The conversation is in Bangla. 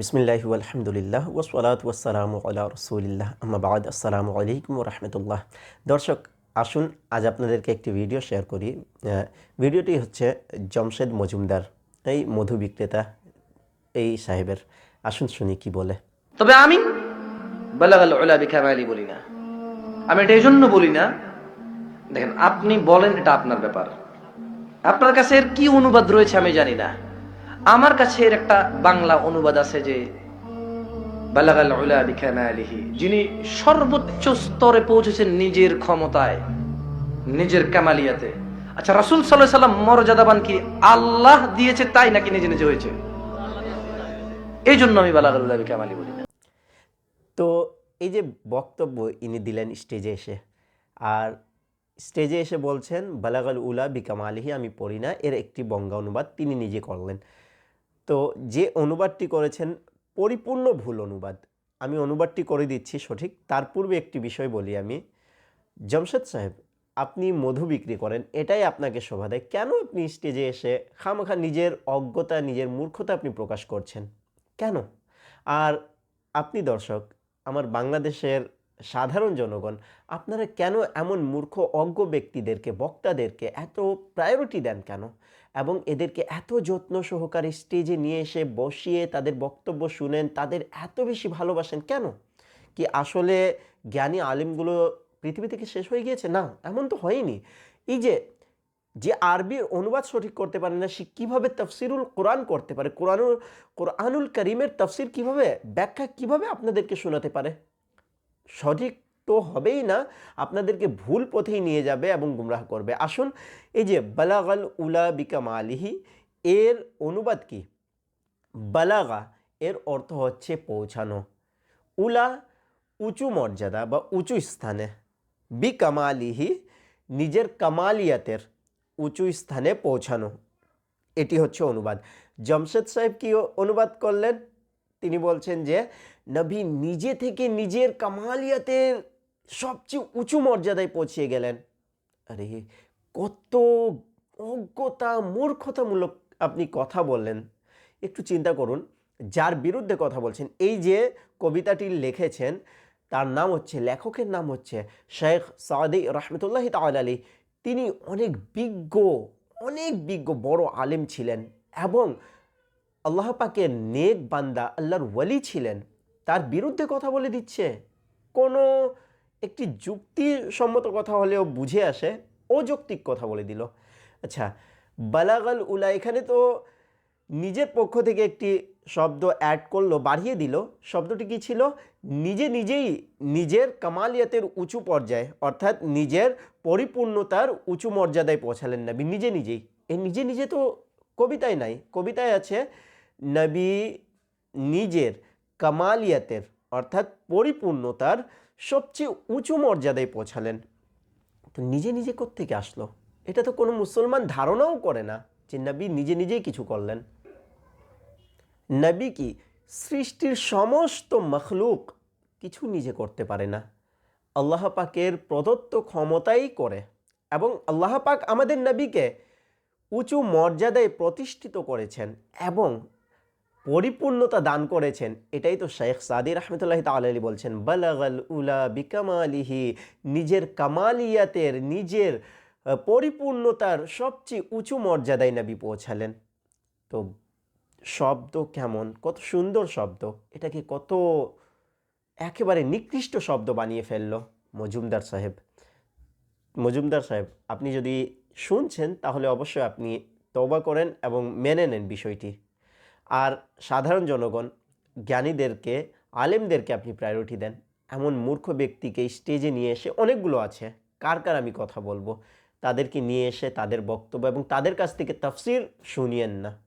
বিসমিল্লাহ আলহামদুলিল্লাহ ওসলাত ওসালাম আল্লাহ রসুলিল্লাহ আমাবাদ আসসালামু আলাইকুম রহমতুল্লাহ দর্শক, আসুন, আজ আপনাদেরকে একটি ভিডিও শেয়ার করি। ভিডিওটি হচ্ছে জমশেদ মজুমদার, এই মধু বিক্রেতা, এই সাহেবের। আসুন শুনি কি বলে। তবে আমি বলি না। আমি এটা এই জন্য বলি না। দেখেন, আপনি বলেন এটা আপনার ব্যাপার। আপনার কাছে এর কি অনুবাদ রয়েছে আমি জানি না। আমার কাছে এর একটা বাংলা অনুবাদ আছে যে বিকামালিহি যিনি সর্বোচ্চ স্তরে পৌঁছেছেন নিজের ক্ষমতায়, নিজের কামালিয়াতে। আচ্ছা রাসুল আলাইহি সাল্লাম মর্যাদাবান কি আল্লাহ দিয়েছে তাই নাকি নিজে নিজে হয়েছে? এই জন্য আমি বালাগাল উলা বলি। না তো এই যে বক্তব্য ইনি দিলেন স্টেজে এসে, আর স্টেজে এসে বলছেন, বালাগাল উলা বিকাম আলিহি আমি পড়ি না, এর একটি বঙ্গা অনুবাদ তিনি নিজে করলেন। তো যে অনুবাদটি করেছেন, পরিপূর্ণ ভুল অনুবাদ। আমি অনুবাদটি করে দিচ্ছি সঠিক। তার পূর্বে একটি বিষয় বলি আমি। জমশেদ সাহেব, আপনি মধু বিক্রি করেন, এটাই আপনাকে শোভা দেয়। কেন আপনি স্টেজে এসে খামাখা নিজের অজ্ঞতা, নিজের মূর্খতা আপনি প্রকাশ করছেন? কেন? আর আপনি দর্শক, আমার বাংলাদেশের সাধারণ জনগণ, আপনারা কেন এমন মূর্খ, অজ্ঞ ব্যক্তিদেরকে, বক্তাদেরকে এত প্রায়োরিটি দেন কেন? এবং এদেরকে এত যত্ন সহকারে স্টেজে নিয়ে এসে বসিয়ে তাদের বক্তব্য শুনেন, তাদের এত বেশি ভালোবাসেন কেন? কি আসলে জ্ঞানী আলিমগুলো পৃথিবী থেকে শেষ হয়ে গিয়েছে? না, এমন তো হয়নি। এই যে যে আরবির অনুবাদ সঠিক করতে পারে না, সে কীভাবে তফসিরুল কোরআন করতে পারে? কোরআনুল কোরআনুল করিমের তফসির কীভাবে, ব্যাখ্যা কীভাবে আপনাদেরকে শোনাতে পারে? সঠিক তো হবেই না, আপনাদেরকে ভুল পথেই নিয়ে যাবে এবং গুমরাহ করবে। আসুন, এই যে বালাগাল উলা বিকাম আলিহি এর অনুবাদ কি? বালাগা, এর অর্থ হচ্ছে পৌঁছানো। উলা উঁচু মর্যাদা বা উঁচু স্থানে। বি কামালিহি নিজের কামালিয়াতের উঁচু স্থানে পৌঁছানো। এটি হচ্ছে অনুবাদ। জমশেদ সাহেব কি অনুবাদ করলেন? তিনি বলছেন যে, নবী নিজে থেকে নিজের কামালিয়াতের সবচেয়ে উঁচু মর্যাদায় পৌঁছিয়ে গেলেন। আরে, কত অজ্ঞতা, মূর্খতামূলক আপনি কথা বললেন। একটু চিন্তা করুন, যার বিরুদ্ধে কথা বলছেন, এই যে কবিতাটি লিখেছেন, তার নাম হচ্ছে, লেখকের নাম হচ্ছে শেখ সাদি রহমতুল্লাহ তাল আলী তিনি অনেক বিজ্ঞ অনেক বিজ্ঞ, বড় আলেম ছিলেন এবং আল্লাহ পাকের নেক বান্দা, আল্লাহর ওয়ালি ছিলেন, তার বিরুদ্ধে কথা বলে দিচ্ছে। কোনো একটি যুক্তিসম্মত কথা হলেও বুঝে আসে, অযৌক্তিক কথা বলে দিল। আচ্ছা বালাগাল উলা, এখানে তো নিজের পক্ষ থেকে একটি শব্দ অ্যাড করল, বাড়িয়ে দিল। শব্দটি কি ছিল? নিজে নিজেই নিজের কামালিয়াতের উঁচু পর্যায়ে, অর্থাৎ নিজের পরিপূর্ণতার উঁচু মর্যাদায় পৌঁছালেন নবী, নিজে নিজেই। এই নিজে নিজে তো কবিতায় নাই, কবিতায় আছে নবী নিজের কামালিয়াতের অর্থাৎ পরিপূর্ণতার সবচেয়ে উঁচু মর্যাদায় পৌঁছালেন। তো নিজে নিজে থেকে আসলো? এটা তো কোনো মুসলমান ধারণাও করে না যে নবী নিজে নিজেই কিছু করলেন। নবী কি সৃষ্টির সমস্ত মখলুক কিছু নিজে করতে পারে না? আল্লাহ পাকের প্রদত্ত ক্ষমতাই করে এবং আল্লাহ পাক আমাদের নবীকে উঁচু মর্যাদায় প্রতিষ্ঠিত করেছেন এবং পরিপূর্ণতা দান করেছেন, এটাই তো শেখ সাদি রহমতুল্লাহ তালি বলছেন, বালাগাল উলা বিকামালিহি নিজের কামালিয়াতের, নিজের পরিপূর্ণতার সবচেয়ে উঁচু মর্যাদায় নবী পৌঁছালেন। তো শব্দ কেমন? কত সুন্দর শব্দ। এটাকে কত একেবারে নিকৃষ্ট শব্দ বানিয়ে ফেলল মজুমদার সাহেব। মজুমদার সাহেব, আপনি যদি শুনছেন, তাহলে অবশ্যই আপনি তওবা করেন এবং মেনে নেন বিষয়টি। আর সাধারণ জনগণ জ্ঞানীদেরকে, আলেমদেরকে আপনি প্রায়োরিটি দেন। এমন মূর্খ ব্যক্তিকে স্টেজে নিয়ে এসে অনেকগুলো আছে। কার কার আমি কথা বলব? তাদেরকে নিয়ে এসে তাদের বক্তব্য এবং তাদের কাছ থেকে তাফসির শুনিয়েন না।